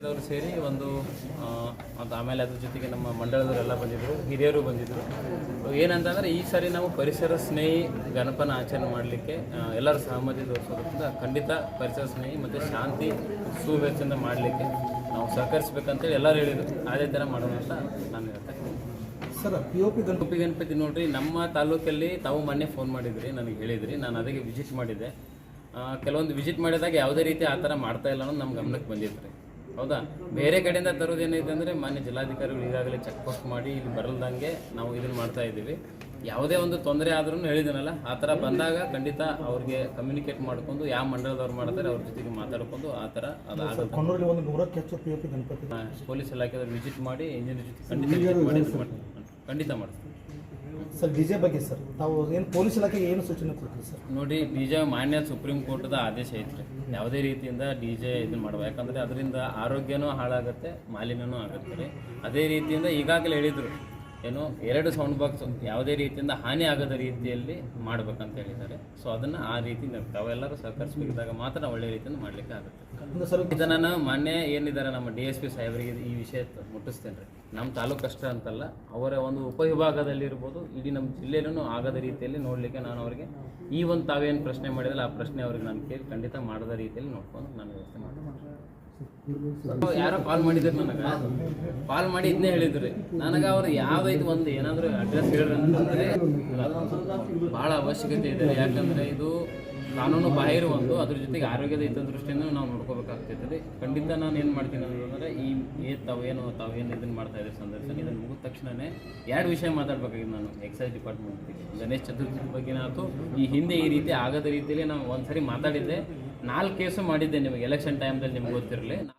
ಅವರು ಸೇರಿ ಒಂದು ಮತ್ತು ಆಮೇಲೆ ಅದ್ರ ಜೊತೆಗೆ ನಮ್ಮ ಮಂಡಳದವರೆಲ್ಲ ಬಂದಿದ್ದರು ಹಿರಿಯರು ಬಂದಿದ್ದರು ಏನಂತಂದರೆ ಈ ಸಾರಿ ನಾವು ಪರಿಸರ ಸ್ನೇಹಿ ಗಣಪನ ಆಚರಣೆ ಮಾಡಲಿಕ್ಕೆ ಎಲ್ಲರೂ ಸಹಮತಿ ತೋರಿಸೋದ್ರಿಂದ ಖಂಡಿತ ಪರಿಸರ ಸ್ನೇಹಿ ಮತ್ತು ಶಾಂತಿ ಸುವ್ಯವಸ್ಥೆಯಿಂದ ಮಾಡಲಿಕ್ಕೆ ನಾವು ಸಹಕರಿಸ್ಬೇಕಂತೇಳಿ ಎಲ್ಲರೂ ಹೇಳಿದರು. ಅದೇ ಥರ ಮಾಡೋಣ ಅಂತ ನಾನು ಹೇಳ್ತೇನೆ sir P O P Ganapati ನೋಡ್ರಿ ನಮ್ಮ ತಾಲೂಕಲ್ಲಿ ತಾವು ಮೊನ್ನೆ ಫೋನ್ ಮಾಡಿದ್ರಿ ನನಗೆ ಹೇಳಿದ್ರಿ ನಾನು ಅದಕ್ಕೆ ವಿಸಿಟ್ ಮಾಡಿದ್ದೆ. ಕೆಲವೊಂದು ವಿಸಿಟ್ ಮಾಡಿದಾಗ ಯಾವುದೇ ರೀತಿ ಆ ಥರ ಮಾಡ್ತಾ ಇಲ್ಲ ಅನ್ನೋದು ನಮ್ಮ ಗಮನಕ್ಕೆ ಬಂದಿತ್ತು ರೀ. ಹೌದಾ? ಬೇರೆ ಕಡೆಯಿಂದ ತರೋದು ಏನೈತೆ ಅಂದರೆ ಮಾನ್ಯ ಜಿಲ್ಲಾಧಿಕಾರಿಗಳು ಈಗಾಗಲೇ ಚೆಕ್ ಪೋಸ್ಟ್ ಮಾಡಿ ಇಲ್ಲಿ ಬರಲ್ದಂಗೆ ನಾವು ಇದನ್ನು ಮಾಡ್ತಾ ಇದ್ದೀವಿ. ಯಾವುದೇ ಒಂದು ತೊಂದರೆ ಆದ್ರೂ ಹೇಳಿದನಲ್ಲ ಆ ಥರ ಬಂದಾಗ ಖಂಡಿತ ಅವ್ರಿಗೆ ಕಮ್ಯುನಿಕೇಟ್ ಮಾಡ್ಕೊಂಡು ಯಾವ ಮಂಡಲದವ್ರು ಮಾಡ್ತಾರೆ ಅವ್ರ ಜೊತೆಗೆ ಮಾತಾಡ್ಕೊಂಡು ಆ ಥರ ಪೊಲೀಸ್ ಇಲಾಖೆ ವಿಸಿಟ್ ಮಾಡಿ ಇಂಜಿನಿಯರ್ ಜೊತೆ ಖಂಡಿತ ಮಾಡಿ ಖಂಡಿತ ಮಾಡ್ತೀವಿ ಸರ್ ಡಿಜೆ ಬಗ್ಗೆ ಸರ್, ತಾವು ಏನು ಪೊಲೀಸ್ ಇಲಾಖೆಗೆ ಏನು ಸೂಚನೆ ಕೊಡ್ತೀವಿ ಸರ್? ನೋಡಿ ಡಿಜೆ ಮಾನ್ಯ ಸುಪ್ರೀಂ ಕೋರ್ಟ್ದ ಆದೇಶ ಐತ್ರಿ. ಯಾವುದೇ ರೀತಿಯಿಂದ ಡಿ ಜೆ ಇದನ್ನ ಮಾಡುವ ಯಾಕಂದರೆ ಅದರಿಂದ ಆರೋಗ್ಯನೂ ಹಾಳಾಗುತ್ತೆ, ಮಾಲಿನ್ಯನೂ ಆಗುತ್ತೆ ರೀ. ಅದೇ ರೀತಿಯಿಂದ ಈಗಾಗಲೇ ಹೇಳಿದರು ಏನು ಎರಡು ಸೌಂಡ್ ಬಾಕ್ಸ್ ಯಾವುದೇ ರೀತಿಯಿಂದ ಹಾನಿ ಆಗದ ರೀತಿಯಲ್ಲಿ ಮಾಡ್ಬೇಕಂತ ಹೇಳಿದ್ದಾರೆ. ಸೊ ಅದನ್ನು ಆ ರೀತಿ ತಾವೆಲ್ಲರೂ ಸಹಕರಿಸಬೇಕಿದ್ದಾಗ ಮಾತ್ರ ಒಳ್ಳೆ ರೀತಿಯಿಂದ ಮಾಡಲಿಕ್ಕೆ ಆಗುತ್ತೆ. ಇದನ್ನ ನಾನು ಮೊನ್ನೆ ಏನಿದ್ದಾರೆ ನಮ್ಮ ಡಿ ಎಸ್ ಪಿ ಸಾಹೇಬರಿಗೆ ಈ ವಿಷಯ ಮುಟ್ಟಿಸ್ತೇನೆ ರೀ ನಮ್ಮ ತಾಲೂಕು ಅಷ್ಟೇ ಅಂತಲ್ಲ ಅವರ ಒಂದು ಉಪವಿಭಾಗದಲ್ಲಿರ್ಬೋದು ಇಡೀ ನಮ್ಮ ಜಿಲ್ಲೆಯಲ್ಲೂ ಆಗದ ರೀತಿಯಲ್ಲಿ ನೋಡಲಿಕ್ಕೆ ನಾನು ಅವರಿಗೆ ಈ ಒಂದು ತಾವೇನು ಪ್ರಶ್ನೆ ಮಾಡಿದ್ರೆ ಆ ಪ್ರಶ್ನೆ ಅವ್ರಿಗೆ ನಾನು ಕೇಳಿ ಖಂಡಿತ ಮಾಡದ ರೀತಿಯಲ್ಲಿ ನೋಡ್ಕೊಂಡು ನಾನು ವ್ಯವಸ್ಥೆ ಮಾಡ್ತೀನಿ. ಯಾರೋ ಕಾಲ್ ಮಾಡಿದ್ರು ನನಗೆ. ಕಾಲ್ ಮಾಡಿ ಇದನ್ನೇ ಹೇಳಿದ್ರಿ. ನನಗೆ ಅವ್ರು ಯಾವ್ದೈದು ಒಂದು ಏನಾದರೂ ಅಡ್ರೆಸ್ ಹೇಳ್ರಿ ಅಂತಂದ್ರೆ ಅವಶ್ಯಕತೆ ಇದೆ. ಯಾಕಂದ್ರೆ ಇದು ಕಾನೂನು ಬಾಹಿರ ಒಂದು, ಅದ್ರ ಜೊತೆಗೆ ಆರೋಗ್ಯದ ಹಿತದೃಷ್ಟಿಯಿಂದ ನಾವು ನೋಡ್ಕೋಬೇಕಾಗ್ತೈತೆ. ಖಂಡಿತ ನಾನು ಏನು ಮಾಡ್ತೀನಿ ಅಂತಂದ್ರೆ, ಈ ಏ ತಾವೇನು ತಾವೇನು ಇದನ್ನ ಮಾಡ್ತಾ ಇದ್ದೀರಿ ಸಂದರ್ಶನ ಇದನ್ನ ಮುಗಿದ ತಕ್ಷಣವೇ ಎರಡು ವಿಷಯ ಮಾತಾಡ್ಬೇಕಾಗಿತ್ತು ನಾನು ಎಕ್ಸೈಸ್ ಡಿಪಾರ್ಟ್ಮೆಂಟ್ ಗಣೇಶ್ ಚತುರ್ಥಿ ಬಗ್ಗೆನಾಯ್ತು ಈ ಹಿಂದೆ ಈ ರೀತಿ ಆಗದ ರೀತಿಯಲ್ಲಿ ನಾವು ಒಂದ್ಸರಿ ಮಾತಾಡಿದ್ದೆ. ನಾಲ್ಕು ಕೇಸು ಮಾಡಿದ್ದೆ ನಿಮಗೆ ಎಲೆಕ್ಷನ್ ಟೈಮ್ದಲ್ಲಿ ನಿಮ್ಗೆ ಗೊತ್ತಿರಲಿ.